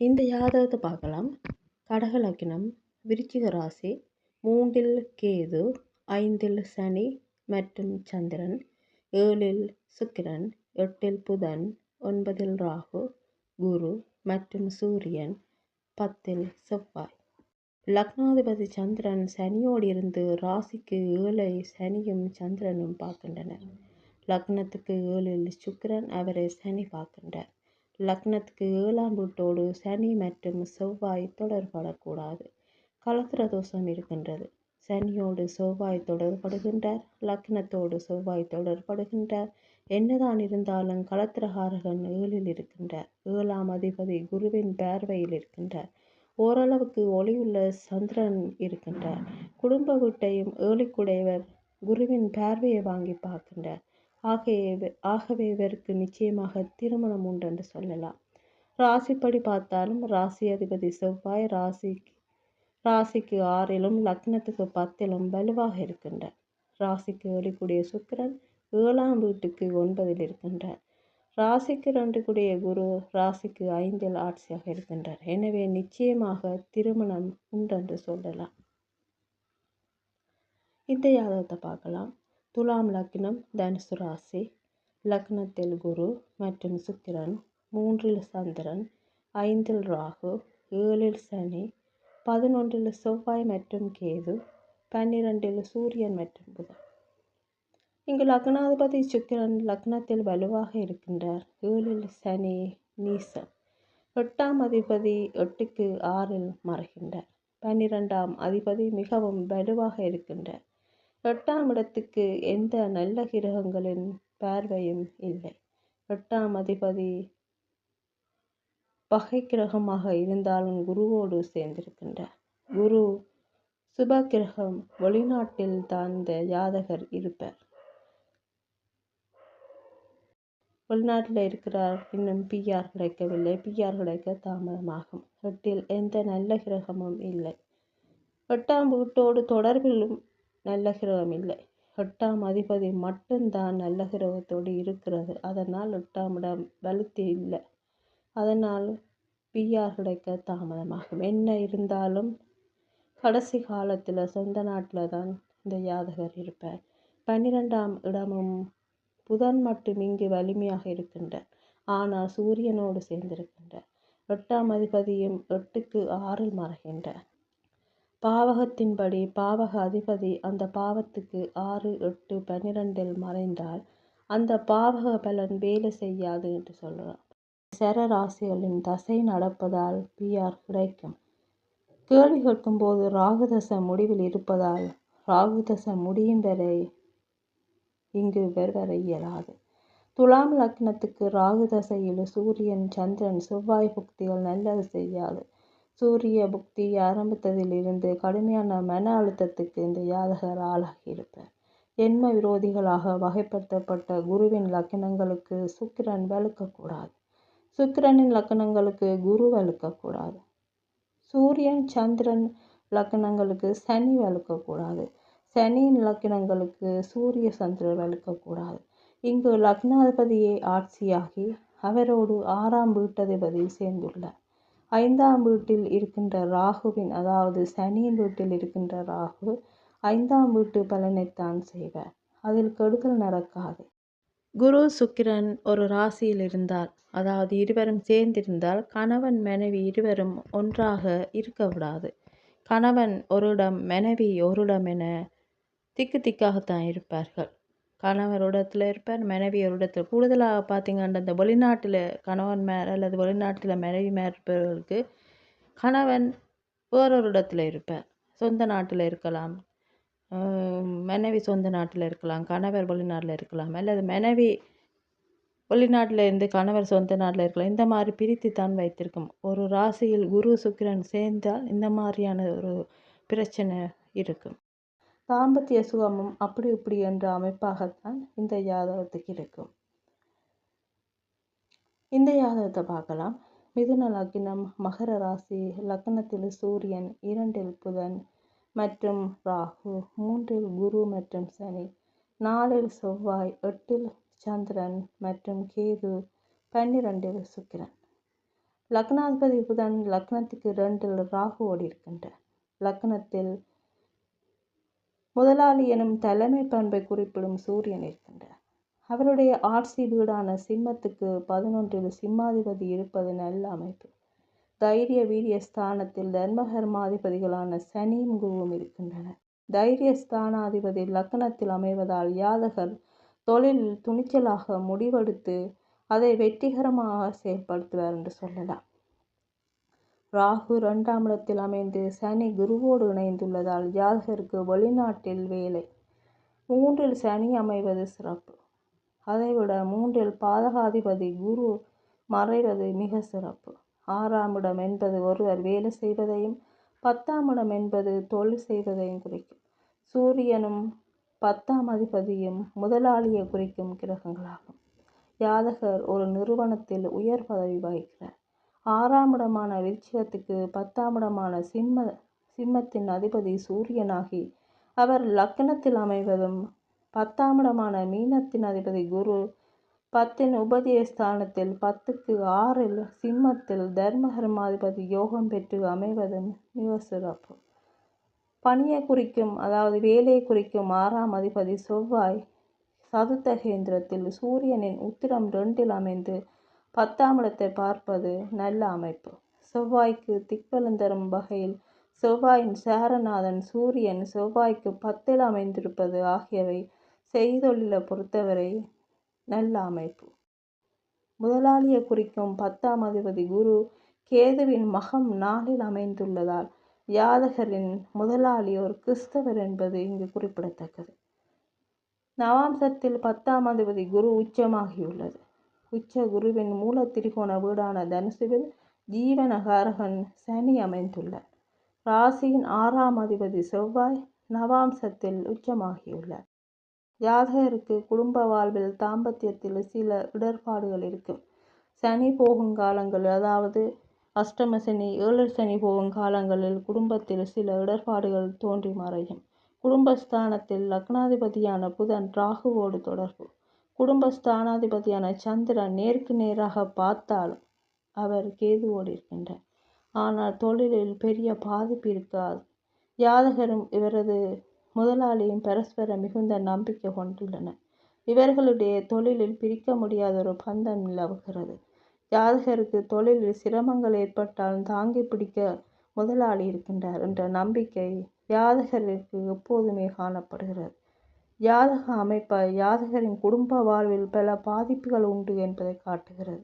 இந்த ஜாதகத்தை பார்க்கலாம். கடக லக்னம் விருச்சிக ராசி மூன்றில் கேது ஐந்தில் சனி மற்றும் சந்திரன் ஏழில் சுக்கிரன் எட்டில் புதன் ஒன்பதில் ராகு குரு மற்றும் சூரியன் பத்தில் செவ்வாய். லக்னாதிபதி சந்திரன் சனியோடு இருந்து ராசிக்கு ஏழை சனியும் சந்திரனும் பார்க்கின்றனர். லக்னத்துக்கு ஏழில் சுக்கிரன் அவரை சனி பார்க்கின்றார். லக்னத்துக்கு ஏழாம் வீட்டோடு சனி மற்றும் செவ்வாய் தொடர்படக்கூடாது. கலத்திர தோஷம் இருக்கின்றது. சனியோடு செவ்வாய் தொடர்படுகின்றார் லக்னத்தோடு செவ்வாய் தொடர்படுகின்றார். என்னதான் இருந்தாலும் களத்திரகாரகன் ஏழில் இருக்கின்றார். ஏழாம் அதிபதி குருவின் பார்வையில் இருக்கின்றார். ஓரளவுக்கு ஒளியுள்ள சந்திரன் இருக்கின்றார். குடும்ப வீட்டையும் ஏழிக்குடையவர் குருவின் பார்வையை வாங்கி பார்க்கின்றார். ஆகிய ஆகவே இவருக்கு நிச்சயமாக திருமணம் உண்டு என்று சொல்லலாம். ராசிப்படி பார்த்தாலும் ராசி அதிபதி செவ்வாய் ராசிக்கு ராசிக்கு ஆறிலும் லக்னத்துக்கு பத்திலும் வலுவாக இருக்கின்றார். ராசிக்கு ஒளிக்கூடிய சுக்கிரன் ஏழாம் வீட்டுக்கு ஒன்பதில் இருக்கின்றார். ராசிக்கு ரெண்டு கூடிய குரு ராசிக்கு ஐந்தில் ஆட்சியாக இருக்கின்றார். எனவே நிச்சயமாக திருமணம் உண்டென்று சொல்லலாம். இந்த யாதகத்தை பார்க்கலாம். துலாம் லக்னம் தனுசு ராசி லக்னத்தில் குரு மற்றும் சுக்கிரன் மூன்றில் சந்திரன் ஐந்தில் ராகு ஏழில் சனி பதினொன்றில் செவ்வாய் மற்றும் கேது பன்னிரெண்டில் சூரியன் மற்றும் புதன். இங்கு லக்னாதிபதி சுக்கிரன் லக்னத்தில் வலுவாக இருக்கின்றார். ஏழில் சனி நீசம் எட்டாம் அதிபதி எட்டுக்கு ஆறில் மறைகின்றார். பன்னிரெண்டாம் அதிபதி மிகவும் வலுவாக இருக்கின்றார். எட்டாம் இடத்துக்கு எந்த நல்ல கிரகங்களின் பார்வையும் இல்லை. எட்டாம் அதிபதி பகை கிரகமாக இருந்தாலும் குருவோடு சேர்ந்திருக்கின்றார். குரு சுப கிரகம் வெளிநாட்டில் தான் இந்த ஜாதகர் இருப்பார். வெளிநாட்டில் இருக்கிறார். இன்னும் பிஆர் கிடைக்கவில்லை. பிஆர் கிடைக்க தாமதமாகும். எட்டில் எந்த நல்ல கிரகமும் இல்லை. எட்டாம் வீட்டோடு தொடர்பிலும் நல்ல கிரகம் இல்லை. எட்டாம் அதிபதி மட்டும்தான் நல்ல கிரகத்தோடு இருக்கிறது அதனால் எட்டாம் இடம் வலுத்து இல்லை. அதனால் பிஆர் கிடைக்க தாமதமாகும். என்ன இருந்தாலும் கடைசி காலத்தில் சொந்த நாட்டில் தான் இந்த யாதகர் இருப்பார். பன்னிரெண்டாம் இடமும் புதன் மட்டும் இங்கு வலிமையாக இருக்கின்றார். ஆனால் சூரியனோடு சேர்ந்திருக்கின்றார். எட்டாம் அதிபதியும் எட்டுக்கு ஆறில் மறைகின்றார். பாவகத்தின்படி பாவக அதிபதி அந்த பாவத்துக்கு ஆறு எட்டு பன்னிரெண்டில் மறைந்தால் அந்த பாவக பலன் வேலை செய்யாது என்று சொல்கிறான் சர ராசிகளின் தசை நடப்பதால் பிஆர் கிடைக்கும். கேள்வி கேட்கும்போது ராகுதசை முடிவில் இருப்பதால் ராகுதசை முடியும் வரை இங்கு வருவர இயலாது. துலாம் லக்னத்துக்கு ராகு தசையில் சூரியன் சந்திரன் செவ்வாய் புக்திகள் நல்லது செய்யாது. சூரிய புக்தி ஆரம்பித்ததிலிருந்து கடுமையான மன அழுத்தத்துக்கு இந்த ஜாதகர் ஆளாகியிருப்பார். எண்ம விரோதிகளாக வகைப்படுத்தப்பட்ட குருவின் லக்கணங்களுக்கு சுக்கிரன் வலுக்கக்கூடாது. சுக்கிரனின் லக்கணங்களுக்கு குரு வலுக்கக்கூடாது. சூரியன் சந்திரன் லக்கணங்களுக்கு சனி வலுக்கக்கூடாது. சனியின் லக்கணங்களுக்கு சூரிய சந்திரன் வலுக்கக்கூடாது. இங்கு லக்னாதிபதியை ஆட்சியாகி அவரோடு ஆறாம் வீட்டதிபதி சேர்ந்துள்ளார். ஐந்தாம் வீட்டில் இருக்கின்ற ராகுவின் அதாவது சனியின் வீட்டில் இருக்கின்ற ராகு ஐந்தாம் வீட்டு பலனைத்தான் செய்வார். அதில் கெடுதல் நடக்காது. குரு சுக்கிரன் ஒரு ராசியில் இருந்தால் அதாவது இருவரும் சேர்ந்திருந்தால் கணவன் மனைவி இருவரும் ஒன்றாக இருக்க விடாது. கணவன் ஒரு இடம் மனைவி ஒரு இடம் என திக்கு திக்காகத்தான் இருப்பார்கள். கணவர் உடத்தில் இடத்துல இருப்பார் மனைவி ஒரு இடத்துல கூடுதலாக பார்த்திங்கன்னா இந்த வெளிநாட்டில் கணவன் மேல் அல்லது வெளிநாட்டில் மனைவி மேற்பவர்களுக்கு இருப்பவர்களுக்கு கணவன் வேறொரு இடத்துல இருப்பார் சொந்த நாட்டில் இருக்கலாம் மனைவி சொந்த நாட்டில் இருக்கலாம் கணவர் வெளிநாட்டில் இருக்கலாம் அல்லது மனைவி வெளிநாட்டில் இருந்து கணவர் சொந்த நாட்டில் இருக்கலாம். இந்த மாதிரி பிரித்து தான் வைத்திருக்கும். ஒரு ராசியில் குரு சுக்கிரன் சேர்ந்தால் இந்த மாதிரியான ஒரு பிரச்சனை இருக்கும். தாம்பத்திய சுகமும் அப்படி இப்படி என்ற அமைப்பாகத்தான் இந்த ஜாதகத்துக்கு இருக்கும். இந்த ஜாதகத்தை பார்க்கலாம். மிதுன லக்னம் மகர ராசி லக்னத்தில் சூரியன் இரண்டில் புதன் மற்றும் ராகு மூன்றில் குரு மற்றும் சனி நாலில் செவ்வாய் எட்டில் சந்திரன் மற்றும் கேது பன்னிரெண்டில் சுக்கிரன். லக்னாதிபதி புதன் லக்னத்துக்கு ரெண்டில் ராகுவோடு இருக்கின்ற லக்னத்தில் முதலாளி எனும் தலைமை பண்பை குறிப்பிடும் சூரியன் இருக்கின்றார். அவருடைய ஆட்சி வீடான சிம்மத்துக்கு பதினொன்றில் சிம்மாதிபதி இருப்பது நல்ல அமைப்பு. தைரிய வீரிய ஸ்தானத்தில் தர்மகர்மாதிபதிகளான சனியும் குருவும் இருக்கின்றனர். தைரிய ஸ்தானாதிபதி லக்னத்தில் அமைவதால் யாதகர் தொழில் துணிச்சலாக முடிவெடுத்து அதை வெற்றிகரமாக செயல்படுத்துவார் என்று சொல்லலாம். ராகு இரண்டாம் இடத்தில் அமைந்து சனி குருவோடு இணைந்துள்ளதால் ஜாதகருக்கு வெளிநாட்டில் வேலை. மூன்றில் சனி அமைவது சிறப்பு. அதைவிட மூன்றில் பாதகாதிபதி குரு மறைவது மிக சிறப்பு. ஆறாம் இடம் என்பது ஒருவர் வேலை செய்வதையும் பத்தாம் இடம் என்பது தொழில் செய்வதையும் குறிக்கும். சூரியனும் பத்தாம் அதிபதியும் முதலாளியை குறிக்கும் கிரகங்களாகும். யாதகர் ஒரு நிறுவனத்தில் உயர் பதவி வகிக்கிறார். ஆறாம் இடமான விருச்சிகத்துக்கு பத்தாம் இடமான சிம்ம சிம்மத்தின் அதிபதி சூரியனாகி அவர் லக்கணத்தில் அமைவதும் பத்தாம் இடமான மீனத்தின் அதிபதி குரு பத்தின் உபதேஸ்தானத்தில் பத்துக்கு ஆறில் சிம்மத்தில் தர்மகர்மாதிபதி யோகம் பெற்று அமைவதும் மிக சிறப்பு. பணியை குறிக்கும் அதாவது வேலையை குறிக்கும் ஆறாம் அதிபதி செவ்வாய் சதுத்தகேந்திரத்தில் சூரியனின் உத்திரம் ரெண்டில் அமைந்து பத்தாம் இடத்தை பார்ப்பது நல்ல அமைப்பு. செவ்வாய்க்கு திக்பலம் தரும் வகையில் செவ்வாயின் சாரநாதன் சூரியன் செவ்வாய்க்கு பத்தில் அமைந்திருப்பது ஆகியவை செய்தொழிலை பொறுத்தவரை நல்ல அமைப்பு. முதலாளியை குறிக்கும் பத்தாம் அதிபதி குரு கேதுவின் மகம் நாளில் அமைந்துள்ளதால் யாதகரின் முதலாளி ஒரு கிறிஸ்தவர் என்பது இங்கு குறிப்பிடத்தக்கது. நவாம்சத்தில் பத்தாம் அதிபதி குரு உச்சமாகியுள்ளது. உச்ச குருவின் மூல திரிகோண வீடான தனுசுவில் ஜீவனகாரகன் சனி அமைந்துள்ளார். ராசியின் ஆறாம் அதிபதி செவ்வாய் நவாம்சத்தில் உச்சமாகியுள்ளார். ஜாதகருக்கு குடும்ப வாழ்வில் தாம்பத்தியத்தில் சில இடர்பாடுகள் இருக்கும். சனி போகும் காலங்கள் அதாவது அஷ்டம சனி ஏழு சனி போகும் காலங்களில் குடும்பத்தில் சில இடர்பாடுகள் தோன்றி மறையும். குடும்பஸ்தானத்தில் லக்னாதிபதியான புதன் ராகுவோடு தொடர்பு. குடும்பஸ்தானாதிபதியான சந்திரன் நேருக்கு நேராக பார்த்தாலும் அவர் கேதுவோடு இருக்கின்றார். ஆனால் தொழிலில் பெரிய பாதிப்பு இருக்காது. ஜாதகரும் இவரது முதலாளியும் பரஸ்பர மிகுந்த நம்பிக்கை கொண்டுள்ளனர். இவர்களுடைய தொழிலில் பிரிக்க முடியாத ஒரு பந்தம் நிலவுகிறது. ஜாதகருக்கு தொழிலில் சிரமங்கள் ஏற்பட்டாலும் தாங்கி பிடிக்க முதலாளி இருக்கின்றார் என்ற நம்பிக்கை ஜாதகருக்கு எப்போதுமே காணப்படுகிறது. ஜாதக அமைப்பை ஜாதகரின் குடும்ப வாழ்வில் பல பாதிப்புகள் உண்டு என்பதை காட்டுகிறது.